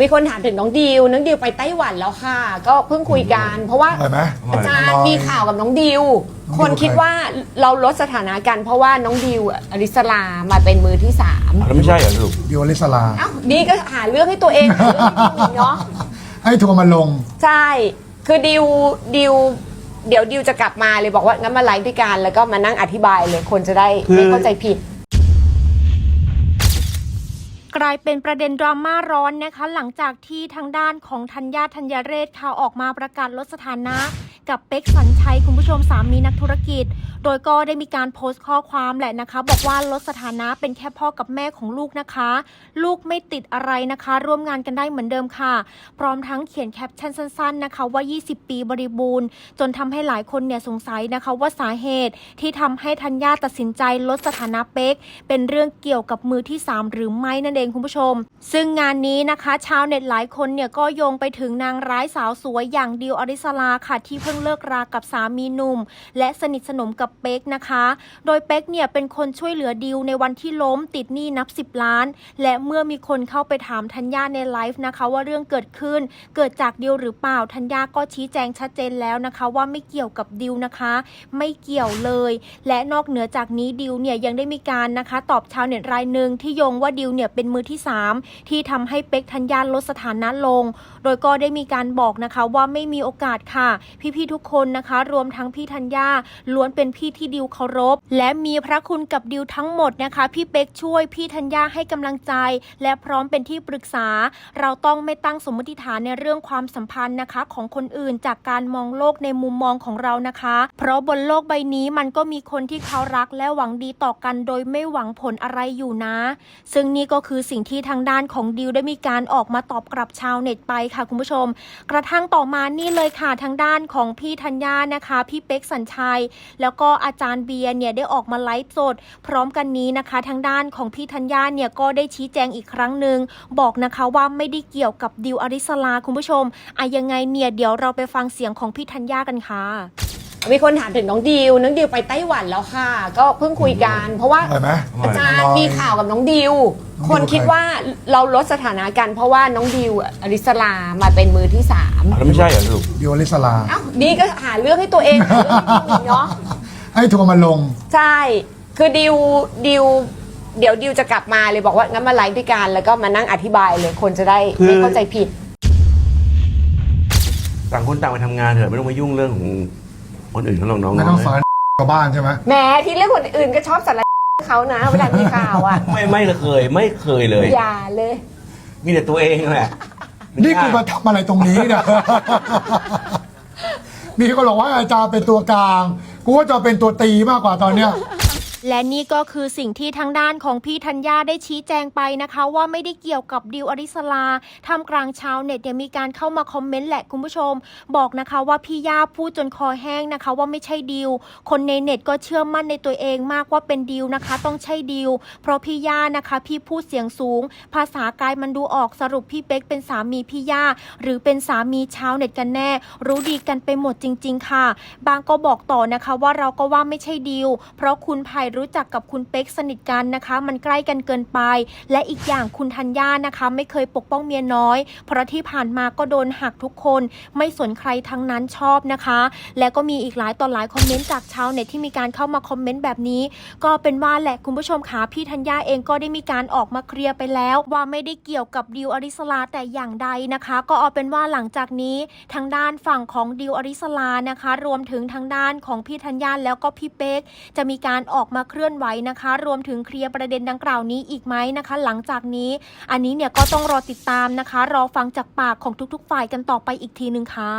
มีคนถามถึงน้องดิว น้องดิวไปไต้หวันแล้วค่ะ ก็เพิ่งคุยกัน เพราะว่าอร่อยไหมอาจารย์อร่อยมีข่าวกับน้องดิวน้องดิว คนคิดว่าเราลดสถานะกันเพราะว่าน้องดิวอริสลามาเป็นมือที่สามแล้วไม่ใช่เหรอลูกดิวอลิสลา เอ้านี่ก็หาเรื่องให้ตัวเองหาเรื่องให้ตัวเองเนาะ ให้ทัวร์มาลง ใช่ คือดิวดิว เดี๋ยวดิวจะกลับมาเลยบอกว่างั้นมาไลฟ์ด้วยกันแล้วก็มานั่งอธิบายเลยคนจะได้คือไม่เข้าใจผิดก ลายเป็นประเด็นดราม่าร้อนนะคะ หลังจากที่ทางด้านของธัญญาธัญเรศค่ะออกมาประกาศลดสถานะ กับเป๊กสัญชัยคุณผู้ชมสามีนักธุรกิจ โดยก็ได้มีการโพสต์ข้อความแหละนะคะ บอกว่าลดสถานะเป็นแค่พ่อกับแม่ของลูกนะคะ ลูกไม่ติดอะไรนะคะ ร่วมงานกันได้เหมือนเดิมค่ะ พร้อมทั้งเขียนแคปชั่นสั้น ๆนะคะ ว่า 20 ปีบริบูรณ์ จนทำให้หลายคนเนี่ยสงสัยนะคะว่าสาเหตุที่ทำให้ธัญญาตัดสินใจลดสถานะเป๊กเป็นเรื่องเกี่ยวกับมือที่ 3 หรือไม่นั่นเองคุณผู้ชม ซึ่งงานนี้นะคะ ชาวเน็ตหลายคนเนี่ยก็โยงไปถึงนางร้ายสาวสวยอย่างดิวอริสลาค่ะ ที่เพิ่งเลิกรากับสามีหนุ่ม และสนิทสนมกับเป๊กนะคะ โดยเป๊กเนี่ยเป็นคนช่วยเหลือดิวในวันที่ล้มติดหนี้นับ 10 ล้าน และเมื่อมีคนเข้าไปถามธัญญาในไลฟ์นะคะ ว่าเรื่องเกิดขึ้น เกิดจากดิวหรือเปล่าธัญญาก็ชี้แจงชัดเจนแล้วนะคะ ว่าไม่เกี่ยวกับดิวนะคะ ไม่เกี่ยวเลย และนอกเหนือจากนี้ดิวเนี่ยยังได้มีการนะคะ ตอบชาวเน็ตรายหนึ่งที่โยงว่าดิวเนี่ยเป็นมือที่ 3 ที่ทำให้เป๊กธัญญาลดสถานะลง โดยก็ได้มีการบอกนะคะว่าไม่มีโอกาสค่ะ พี่ๆทุกคนนะคะ รวมทั้งพี่ธัญญาล้วนเป็นพี่ที่ดิวเคารพ และมีพระคุณกับดิวทั้งหมดนะคะ พี่เป๊กช่วยพี่ธัญญาให้กำลังใจ และพร้อมเป็นที่ปรึกษา เราต้องไม่ตั้งสมมติฐานในเรื่องความสัมพันธ์นะคะ ของคนอื่นจากการมองโลกในมุมมองของเรานะคะ เพราะบนโลกใบนี้มันก็มีคนที่เขารักและหวังดีต่อกัน โดยไม่หวังผลอะไรอยู่นะ ซึ่งนี่ก็คือสิ่ิ่งที่ทางด้านของดิวได้มีการออกมาตอบกลับชาวเน็ตไปค่ะคุณผู้ชม กระทั่งต่อมานี่เลยค่ะทางด้านของพี่ธัญญานะคะ พี่เป๊กสัญชัย แล้วก็อาจารย์เบียร์เนี่ยได้ออกมาไลฟ์สด พร้อมกันนี้นะคะ ทางด้านของพี่ธัญญาเนี่ยก็ได้ชี้แจงอีกครั้งหนึ่งบอกนะคะว่าไม่ได้เกี่ยวกับดิวอริสลาคุณผู้ชมอะยังไงเนี่ยเดี๋ยวเราไปฟังเสียงของพี่ธัญญากันค่ะ มีคนถามถึงน้องดิว น้องดิวไปไต้หวันแล้วค่ะ ก็เพิ่งคุยกัน เพราะว่าอร่อยไหมอาจารย์มีข่าวกับน้องดิวน้องดิวคนคิดว่าเราลดสถานะกันเพราะว่าน้องดิวอริสลามาเป็นมือที่สามแล้วไม่ใช่เหรอลูกดิวอลิสลา เอ้านี่ก็หาเรื่องให้ตัวเองหาเรื่องให้ตัวเองเนาะ ให้ทัวร์มาลง ใช่ คือดิวดิวเดี๋ยวดิวจะกลับมาเลยบอกว่างั้นมาไลฟ์ด้วยกันแล้วก็มานั่งอธิบายเลยคนจะได้คือไม่เข้าใจผิด ต่างคนต่างไปทำงานเถอะไม่ต้องมายุ่งเรื่องของ คนอื่นเขาหรอกน้องไม่ต้องสอนชาวบ้านใช่ไหมแหม้ที่เรื่องคนอื่นก็ชอบสารเขานะเวลามีข่าวอะ ไม่ไม่เคย ไม่เคยเลย อย่าเลย มีแต่ตัวเองแหละนี่กูมาทำอะไรตรงนี้เนี่ยมีคนบอกว่าอาจารย์เป็นตัวกลาง กูว่าจะเป็นตัวตีมากกว่าตอนเนี้ย และนี่ก็คือสิ่งที่ทางด้านของพี่ธัญญาได้ชี้แจงไปนะคะ ว่าไม่ได้เกี่ยวกับดิวอริสลาท่ามกลางชาวเน็ตเนี่ยมีการเข้ามาคอมเมนต์แหละคุณผู้ชม บอกนะคะว่าพี่ย่าพูดจนคอแห้งนะคะ ว่าไม่ใช่ดิวคนในเน็ตก็เชื่อมั่นในตัวเองมากว่าเป็นดิวนะคะ ต้องใช่ดิวเพราะพี่ย่านะคะ พี่พูดเสียงสูง ภาษากายมันดูออกสรุปพี่เป๊กเป็นสามีพี่ย่าหรือเป็นสามีชาวเน็ตกันแน่ รู้ดีกันไปหมดจริง ๆ ค่ะ บางก็บอกต่อนะคะว่าเราก็ว่าไม่ใช่ดิวเพราะคุณไผ่รู้จักกับคุณเป๊กสนิทกันนะคะ มันใกล้กันเกินไป และอีกอย่างคุณธัญญานะคะ ไม่เคยปกป้องเมียน้อย เพราะที่ผ่านมาก็โดนหักทุกคน ไม่สนใครทั้งนั้นชอบนะคะ และก็มีอีกหลายต่อหลายคอมเมนต์จากชาวเน็ตที่มีการเข้ามาคอมเมนต์แบบนี้ ก็เป็นว่าแหละคุณผู้ชมคะพี่ธัญญาเองก็ได้มีการออกมาเคลียร์ไปแล้ว ว่าไม่ได้เกี่ยวกับดิวอริสลาแต่อย่างใดนะคะ ก็เอาเป็นว่าหลังจากนี้ทางด้านฝั่งของดิวอริสลานะคะ รวมถึงทางด้านของพี่ธัญญาแล้วก็พี่เป๊กจะมีการออกมาเคลื่อนไหวนะคะ รวมถึงเคลียร์ประเด็นดังกล่าวนี้อีกไหมนะคะ หลังจากนี้ อันนี้เนี่ยก็ต้องรอติดตามนะคะ รอฟังจากปากของทุกๆ ฝ่ายกันต่อไปอีกทีนึงค่ะ